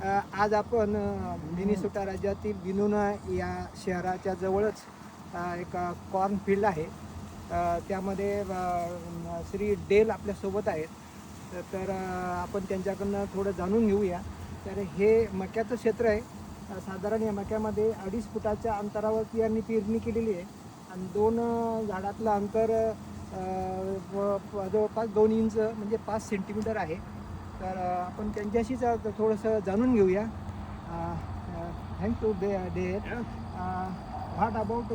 आज आपण अ, मिनिसोटा राज्यातील विनोना या शहराच्या जवळच एक कॉर्न फील्ड आहे त्यामध्ये श्री डेल आपल्यासोबत आहेत. तर- आपण त्यांच्याकडनं थोडं जाणून घेऊया. तर हे मक्याचं क्षेत्र आहे. साधारण या मक्यामध्ये अडीच फुटाच्या अंतरावरती यांनी पेरणी केलेली आहे. आणि दोन झाडातलं अंतर जवळपास दोन इंच म्हणजे पाच सेंटीमीटर आहे. तर अ, आपण त्यांच्याशीच अ, थोडंसं जाणून घेऊया thank you day day Yeah. What about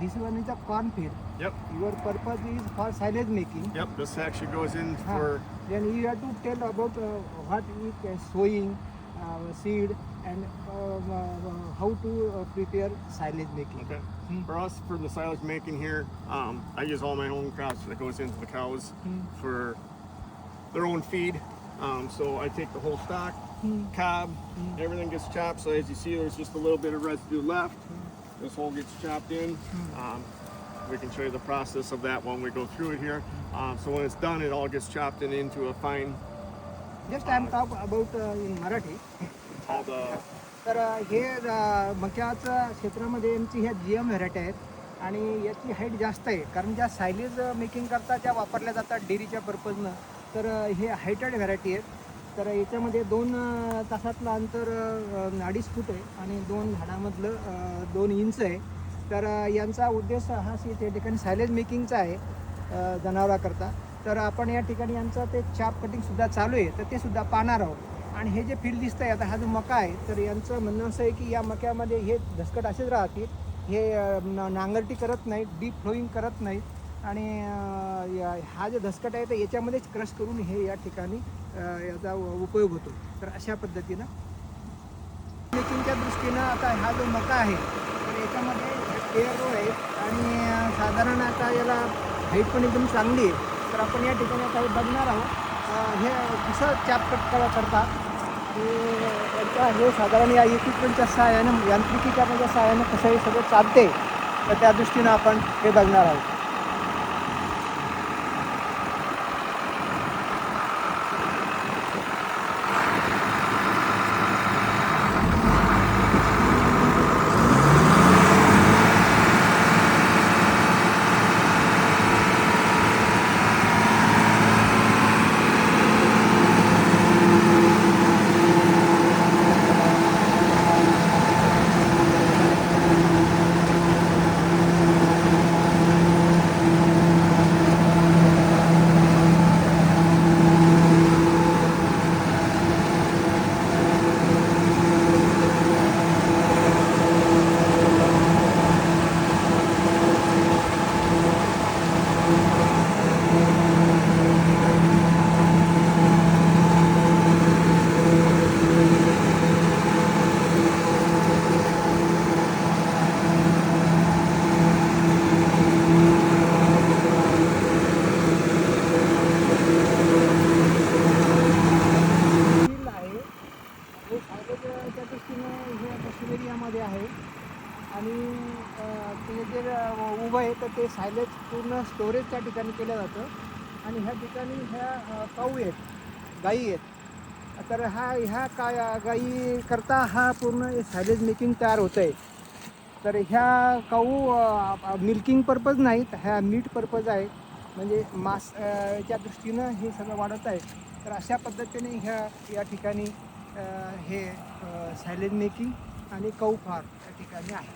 this one is a corn field Yep. Your purpose is for silage making Yep. This actually goes in Huh. for then you have to tell about uh, what is uh, sowing uh, seed and um, uh, how to uh, prepare silage making. okay. Hmm. For us, for the silage making here, um, I use all my own crops that goes into the cows Hmm. for their own feed. Um, so I take the whole stock, Hmm. cob, everything gets chopped. So as you see, there's just a little bit of residue left. This whole gets chopped in. Um, we can show you the process of that when we go through it here. Um, so when it's done, it all gets chopped in into a fine, Just I am talk about uh, in Marathi. all the तर अ, हे अ, मक्याच्या क्षेत्रामध्ये यांची ह्या G M variety आहेत आणि याची height जास्त आहे कारण ज्या सायलेज मेकिंग करता त्या वापरल्या जातात डेअरीच्या पर्पजनं तर हे हायटेड व्हरायटी आहेत. तर याच्यामध्ये दोन तासातलं अंतर अडीच फूट आहे आणि दोन झाडामधलं दोन इंच आहे. तर यांचा उद्देश हा सी त्या ठिकाणी सायलेज मेकिंगचा आहे जनावराकरता. तर आपण या ठिकाणी यांचं ते चाप कटिंगसुद्धा चालू आहे. तर ते सुद्धा पाहणार आहोत. आणि हे जे फील्ड दिसतं आहे आता हा जो मका आहे तर यांचं म्हणणं असं आहे की या मक्यामध्ये हे धसकट असेच राहतील. हे नांगरटी करत नाहीत डीप फ्लोईंग करत नाहीत. आणि या- हा जो धसकट आहे तर याच्यामध्येच क्रश करून हे या ठिकाणी याचा उपयोग होतो. तर अशा पद्धतीनं. मेकिंगच्या दृष्टीनं आता हा जो मका आहे तर याच्यामध्ये पेअर रोड आहे. आणि साधारण आता याला हाईट पण एकदम चांगली आहे. तर आपण या ठिकाणी आता बघणार आहोत. हे कसं चॅपकट करा करता हे साधारण या इक्विपमेंटच्या सहाय्यानं यांत्रिकीकरणाच्या सहाय्यानं कसं हे सगळं चालते तर त्या दृष्टीनं आपण हे बघणार आहोत फील्ड आहे हे सायलेजच्या दृष्टीनं हे आता शिलेरियामध्ये आहे आणि अ, जे उभं आहे तर ते सायलेज पूर्ण स्टोरेजच्या ठिकाणी केलं जातं. आणि ह्या ठिकाणी ह्या अ, काऊ आहेत गाई आहेत. तर हा ह्या का गाई करता हा पूर्ण सायलेज मेकिंग तयार होतं आहे तर ह्या काऊ मिल्किंग पर्पज नाहीत ह्या मीट पर्पज आहे. म्हणजे मासच्या दृष्टीनं हे सगळं वाढत आहे. तर अशा पद्धतीने ह्या या ठिकाणी हे सायलेज मेकिंग आणि कौ फार्म या ठिकाणी आहे.